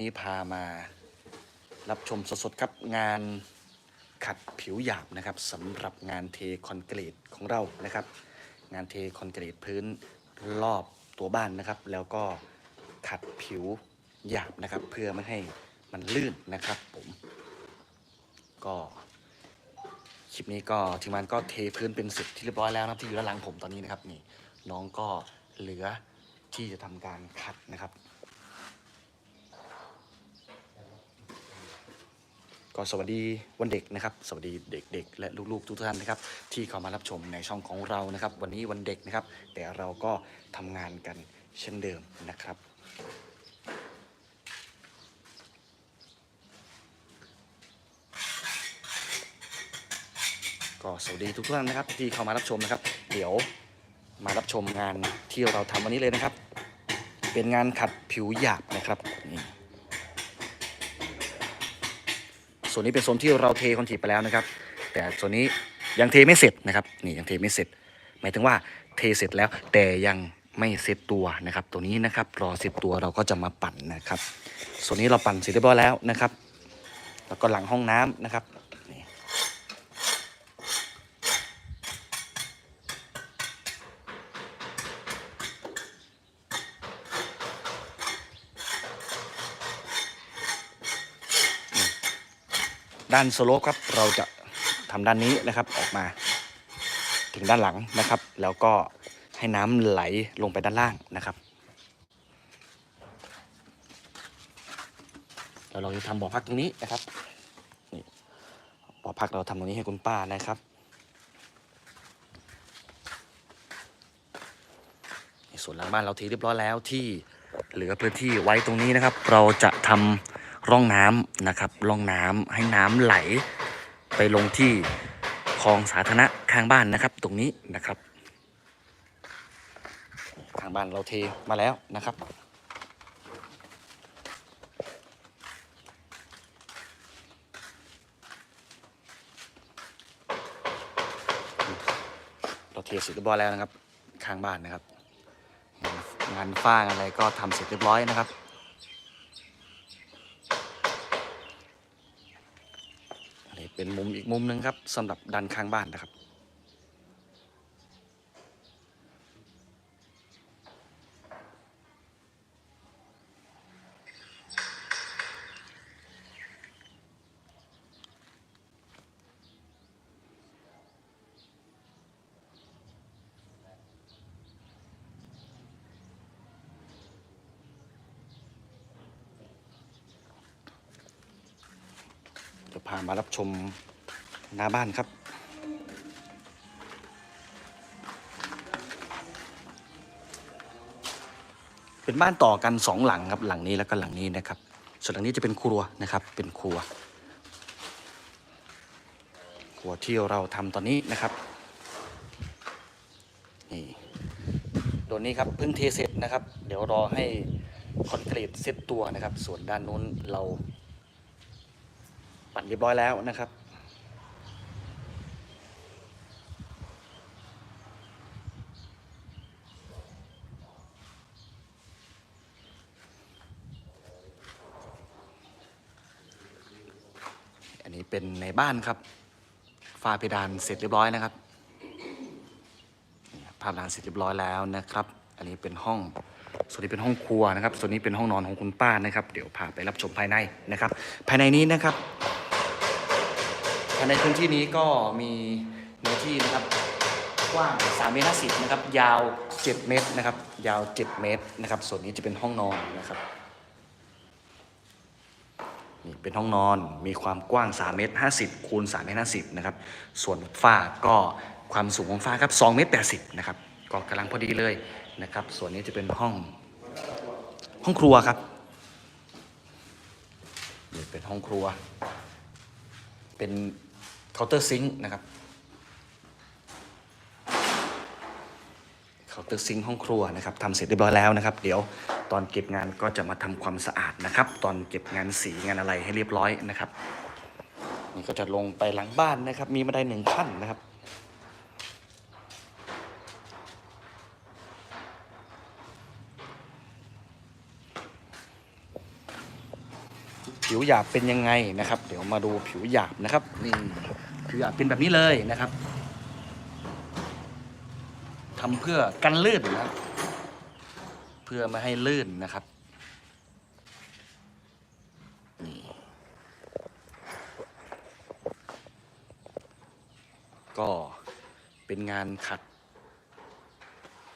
นี้พามารับชมสดๆครับงานขัดผิวหยาบนะครับสำหรับงานเทคอนกรีตของเรานะครับ งานเทคอนกรีตพื้นรอบตัวบ้านนะครับ แล้วก็ขัดผิวหยาบนะครับ เพื่อไม่ให้มันลื่นนะครับผมก็คลิปนี้ก็ทีมงานก็เทพื้นเป็นเสร็จที่เรียบร้อยแล้วนะที่อยู่ด้านหลังผมตอนนี้นะครับนี่น้องก็เหลือที่จะทำการขัดนะครับ ก็สวัสดีวันเด็กนะครับ สวัสดีเด็กๆ และลูกๆทุกท่านนะครับ ที่เข้ามารับชมในช่องของเรานะครับ วันนี้วันเด็กนะครับ แต่เราก็ทำงานกันเช่นเดิมนะครับ ก็สวัสดีทุกท่านนะครับ ที่เข้ามารับชมนะครับ เดี๋ยวมารับชมงานที่เราทำวันนี้เลยนะครับ เป็นงานขัดผิวหยาบนะครับนี่ ส่ วนนี้เป็นโซนที่เราเทคอนกรีตไปแล้วนะครับ แต่ส่วนนี้ยังเทไม่เสร็จนะครับ นี่ยังเทไม่เสร็จ หมายถึงว่าเทเสร็จแล้ว แต่ยังไม่เสร็จตัวนะครับ ตัวนี้นะครับรอเสร็จตัวเราก็จะมาปั่นนะครับ ส่วนนี้เราปั่นเสร็จเรียบร้อยแล้วนะครับ แล้วก็หลังห้องน้ำนะครับนี่ ด้านสโลปครับเราจะทำด้านนี้นะครับออกมา ถึงด้านหลังนะครับ แล้วก็ให้น้ำไหลลงไปด้านล่างนะครับแล้วเราจะทำบ่อพักตรงนี้นะครับนี่บ่อพักเราทำตรงนี้ให้คุณป้านะครับนี่ส่วนหลังบ้านเราทีเรียบร้อยแล้วที่เหลือพื้นที่ไว้ตรงนี้นะครับ เราจะทำ ร่องน้ำนะครับร่องน้ำให้น้ำไหล ไปลงที่คลองสาธารณะข้างบ้านนะครับ ตรงนี้นะครับ ข้างบ้านเราเทมาแล้วนะครับเราเทเสร็จเรียบร้อยแล้วนะครับ ข้างบ้านนะครับ งานฝ้างอะไรก็ทำเสร็จเรียบร้อยนะครับ อันนี้ เป็นมุมอีกมุมหนึ่งครับสำหรับด้านข้างบ้านนะครับ พามารับชมหน้าบ้านครับ เป็นบ้านต่อกันสองหลังครับหลังนี้แล้วก็หลังนี้นะครับ ส่วนหลังนี้จะเป็นครัวนะครับ เป็นครัว ครัวที่เราทำตอนนี้นะครับนี่ตัวนี้ครับเพิ่งเทเสร็จนะครับ เดี๋ยวรอให้คอนกรีตเซ็ตตัวนะครับ ส่วนด้านนู้นเรา ปั่นเรียบร้อยแล้วนะครับอันนี้เป็นในบ้านครับฝ้าเพดานเสร็จเรียบร้อยนะครับภาพดานเสร็จเรียบร้อยแล้วนะครับ อันนี้เป็นห้อง ส่วนนี้เป็นห้องครัวนะครับ ส่วนนี้เป็นห้องนอนของคุณป้านะครับ เดี๋ยวพาไปรับชมภายในนะครับ ภายในนี้นะครับ ภายในพื้นที่นี้ก็มีเนื้อที่นะครับกว้าง3เมตร50นะครับ ยาว 7 เมตรนะครับ ยาว 7 เมตรนะครับ ส่วนนี้จะเป็นห้องนอนนะครับนี่เป็นห้องนอนมีความกว้าง 3 เมตร 50 คูณ 3 เมตร 50 นะครับ ส่วนฝ้าก็ความสูงของฝ้าครับ 2 เมตร 80 นะครับ ก็กำลังพอดีเลยนะครับ ส่วนนี้จะเป็นห้องห้องครัวครับนี่เป็นห้องครัว เป็น เคาน์เตอร์ซิงค์นะครับเคาน์เตอร์ซิงค์ห้องครัวนะครับทำเสร็จเรียบร้อยแล้วนะครับ เดี๋ยวตอนเก็บงานก็จะมาทำความสะอาดนะครับ ตอนเก็บงานสีงานอะไรให้เรียบร้อยนะครับนี่ก็จะลงไปหลังบ้านนะครับ มีบันไดหนึ่งขั้นนะครับ ผิวหยาบเป็นยังไงนะครับ เดี๋ยวมาดูผิวหยาบนะครับนี่ผิวหยาบเป็นแบบนี้เลยนะครับทำเพื่อกันลื่นนะเพื่อไม่ให้ลื่นนะครับนี่ก็เป็นงานขัด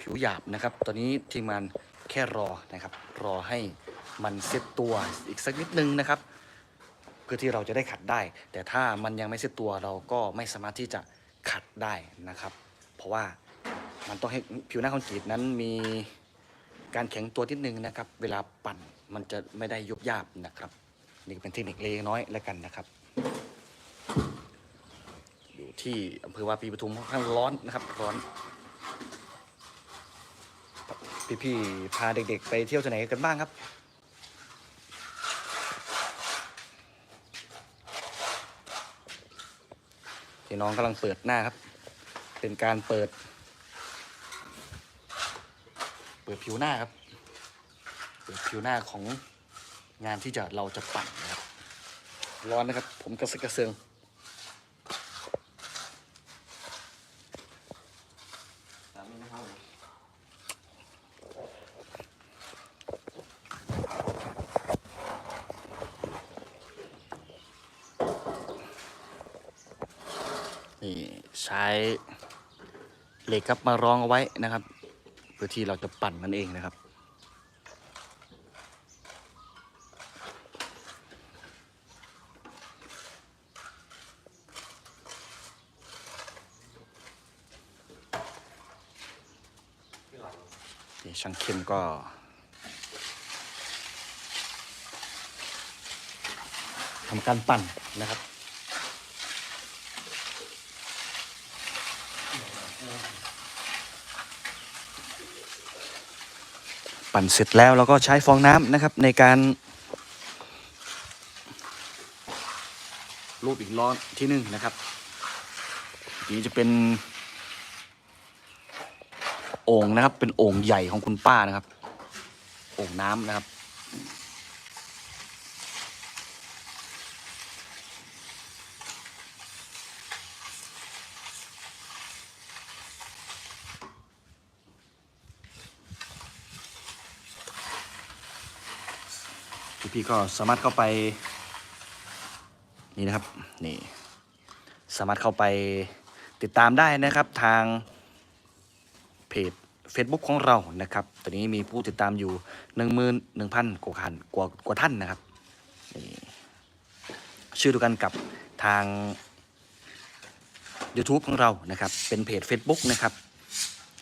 ผิวหยาบนะครับ ตอนนี้ทีมงานแค่รอนะครับ รอให้ มันเซ็ตตัวอีกสักนิดนึงนะครับ เพื่อที่เราจะได้ขัดได้ แต่ถ้ามันยังไม่เซ็ตตัวเราก็ไม่สามารถที่จะขัดได้นะครับ เพราะว่ามันต้องให้ผิวหน้าคอนกรีตนั้นมีการแข็งตัวนิดนึงนะครับ เวลาปั่นมันจะไม่ได้ยุบยาบนะครับ นี่เป็นเทคนิคเล็กน้อยแล้วกันนะครับ อยู่ที่อำเภอวาปีปทุมค่อนข้างร้อนนะครับร้อนพี่ๆพาเด็กๆ ไปเที่ยวที่ไหนกันบ้างครับี่น้องกำลังเปิดหน้าครับ เป็นการเปิด เปิดผิวหน้าครับ เปิดผิวหน้าของงานที่จะเราจะปั่นนะครับ ร้อนนะครับ ผมกระสึกกระเซิง นี่ใช้เหล็กครับมารองเอาไว้นะครับ เพื่อที่เราจะปั่นมันเองนะครับ ช่างเข้มก็ทำการปั่นนะครับ ปั่นเสร็จแล้วเราก็ใช้ฟองน้ำนะครับในการรูปอีกร้อนที่หนึ่งนะครับนี้จะเป็นโอ่งนะครับ เป็นโอ่งใหญ่ของคุณป้านะครับ โอ่งน้ำนะครับ พี่ๆก็สามารถเข้าไป นี่นะครับนี่สามารถเข้าไปติดตามได้นะครับทางเพจ Facebook ของเรานะครับ ตอนนี้มีผู้ติดตามอยู่หนึ่งหมื่นหนึ่งพันกว่าคันกว่ากว่าท่านนะครับนี่ชื่อเดียวกันกับทาง YouTube ของเรานะครับ เป็นเพจ Facebook นะครับ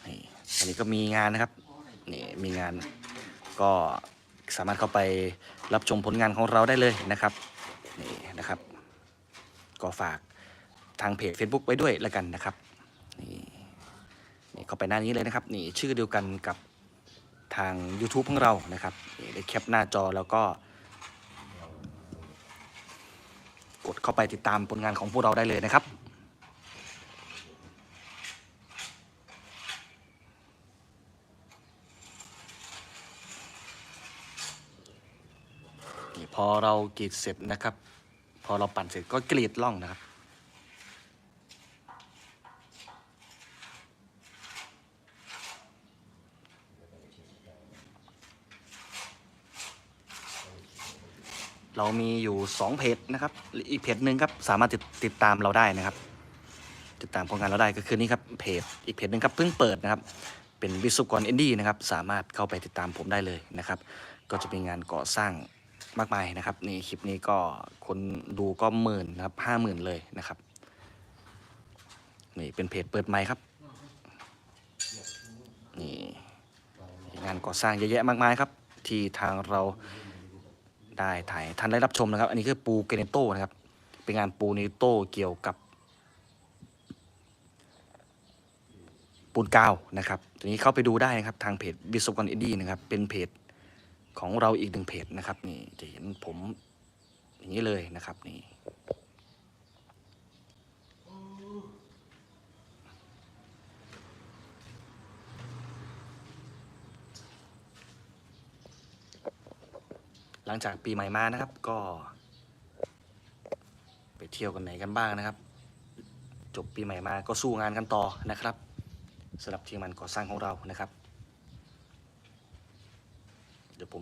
นี่อันนี้ก็มีงานนะครับนี่มีงานก็ สามารถเข้าไปรับชมผลงานของเราได้เลยนะครับนี่นะครับ ก็ฝากทางเพจ Facebook ไว้ด้วยแล้วกันนะครับนี่นี่เข้าไปหน้านี้เลยนะครับนี่ชื่อเดียวกันกับทาง YouTube ของเรานะครับนี่ได้แคปหน้าจอแล้วก็ กดเข้าไปติดตามผลงานของพวกเราได้เลยนะครับ พอเรากรีดเสร็จนะครับ พอเราปั่นเสร็จก็กรีดล่องนะครับ เรามีอยู่ 2 เพจนะครับ อีกเพจหนึ่งครับสามารถติดติดตามเราได้นะครับ ติดตามผลงานเราได้ก็คือนี่ครับเพจอีกเพจหนึ่งครับเพิ่งเปิดนะครับเป็นวิศวกรเอนดี้นะครับสามารถเข้าไปติดตามผมได้เลยนะครับ ก็จะมีงานก่อสร้าง มากมายนะครับนี่คลิปนี้ก็คนดูก็หมื่นนะครับห้าหมื่นเลยนะครับนี่เป็นเพจเปิดใหม่ครับนี่งานก่อสร้างเยอะแยะมากมายครับ ที่ทางเราได้ถ่ายท่านได้รับชมนะครับ อันนี้คือปูเกเนโต้นะครับ เป็นงานปูเนโต้เกี่ยวกับ ปูนกาวนะครับตัวนี้เข้าไปดูได้นะครับทางเพจวิศวกรอินดี้นะครับเป็นเพจ ของเราอีกหนึ่งเพจนะครับนี่จะเห็นผมอย่างนี้เลยนะครับนี่หลังจากปีใหม่มานะครับก็ ไปเที่ยวกันไหนกันบ้างนะครับ จบปีใหม่มาก็สู้งานกันต่อนะครับสำหรับทีมงานก่อสร้างของเรานะครับ เดี๋ยวผม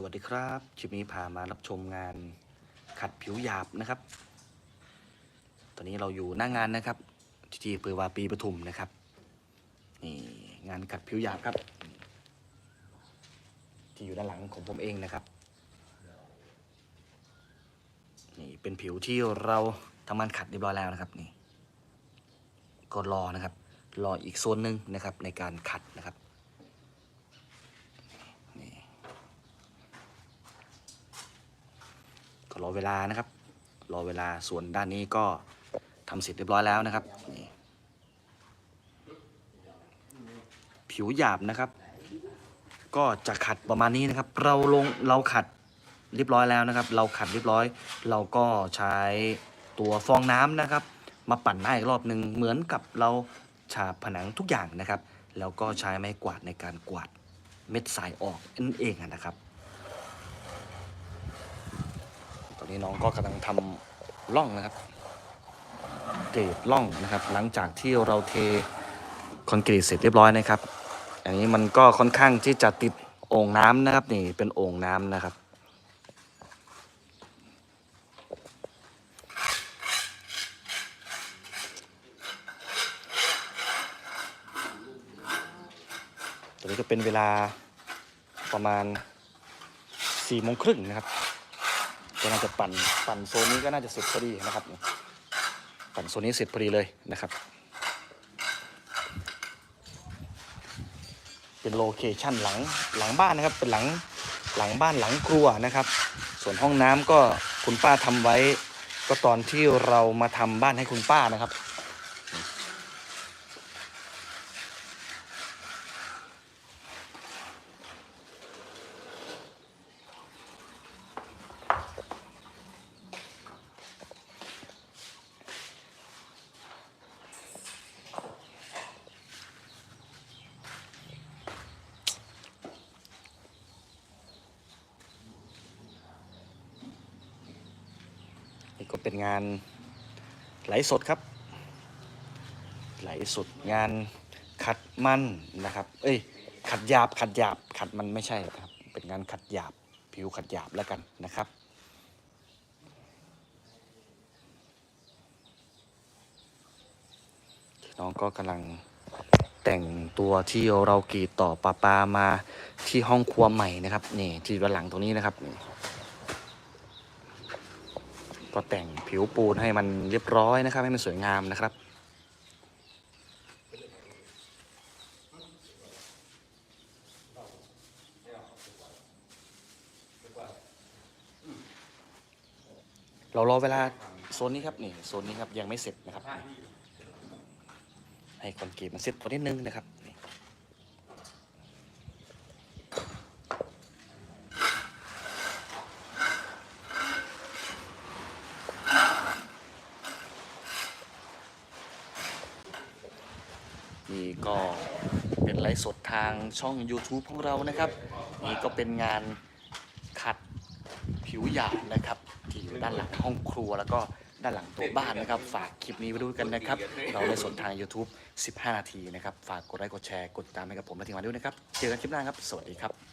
สวัสดีครับคลิปนี้พามารับชมงานขัดผิวหยาบนะครับ ตอนนี้เราอยู่หน้างานนะครับที่เปือวาปีปทุมนะครับนี่งานขัดผิวหยาบครับ ที่อยู่ด้านหลังของผมเองนะครับนี่เป็นผิวที่เราทำงานขัดเรียบร้อยแล้วนะครับนี่ก็รอนะครับ รออีกโซนหนึ่งนะครับในการขัดนะครับ นี่ ก็ รอเวลานะครับ รอเวลาส่วนด้านนี้ก็ทำเสร็จเรียบร้อยแล้วนะครับนี่ผิวหยาบนะครับ ก็จะขัดประมาณนี้นะครับ เราลงเราขัดเรียบร้อยแล้วนะครับ เราขัดเรียบร้อย เราก็ใช้ตัวฟองน้ำนะครับ มาปั่นหน้าอีกรอบหนึ่งเหมือนกับเราฉาบผนังทุกอย่างนะครับ แล้วก็ใช้ไม้กวาดในการกวาดเม็ดทรายออกนั่นเองนะครับ ตอนนี้น้องก็กำลังทำร่องนะครับ เกรดร่องนะครับ หลังจากที่เราเทคอนกรีตเสร็จเรียบร้อยนะครับ อันนี้มันก็ค่อนข้างที่จะติดโอ่งน้ำนะครับนี่เป็นโอ่งน้ำนะครับตอนนี้ก็เป็นเวลาประมาณสี่โมงครึ่งนะครับ ก็น่าจะปั่นปั่นโซนนี้ก็น่าจะเสร็จพอดีนะครับ ปั่นโซนนี้เสร็จพอดีเลยนะครับ เป็นโลเคชั่นหลังหลังบ้านนะครับ เป็นหลังหลังบ้านหลังครัวนะครับ ส่วนห้องน้ำก็คุณป้าทำไว้ ก็ตอนที่เรามาทำบ้านให้คุณป้านะครับ ก็เป็นงานไหลสดครับ ไหลสดงานขัดมันนะครับ เอ้ย ขัดหยาบขัดหยาบขัดมันไม่ใช่ครับ เป็นงานขัดหยาบผิวขัดหยาบแล้วกันนะครับน้องก็กำลังแต่งตัวที่เรากรีดต่อปลาปลามาที่ห้องครัวใหม่นะครับนี่ที่ด้านหลังตรงนี้นะครับ ก็แต่งผิวปูนให้มันเรียบร้อยนะครับ ให้มันสวยงามนะครับ เรารอเวลาโซนนี้ครับนี่โซนนี้ครับยังไม่เสร็จนะครับ ให้คอนกรีตมันเสร็จตัวนิดนึงนะครับนี่นี่ ก็เป็นไลฟ์สดทางช่อง YouTube ของเรานะครับ นี่ก็เป็นงานขัดผิวหยาบนะครับ ที่อยู่ด้านหลังห้องครัวแล้วก็ด้านหลังตัวบ้านนะครับ ฝากคลิปนี้ไว้ดูกันนะครับ เราไลฟ์สดทาง YouTube 15 นาทีนะครับ ฝากกดไลค์กดแชร์กดติดตามให้กับผมและทีมงานด้วยนะครับ เจอกันคลิปหน้าครับ สวัสดีครับ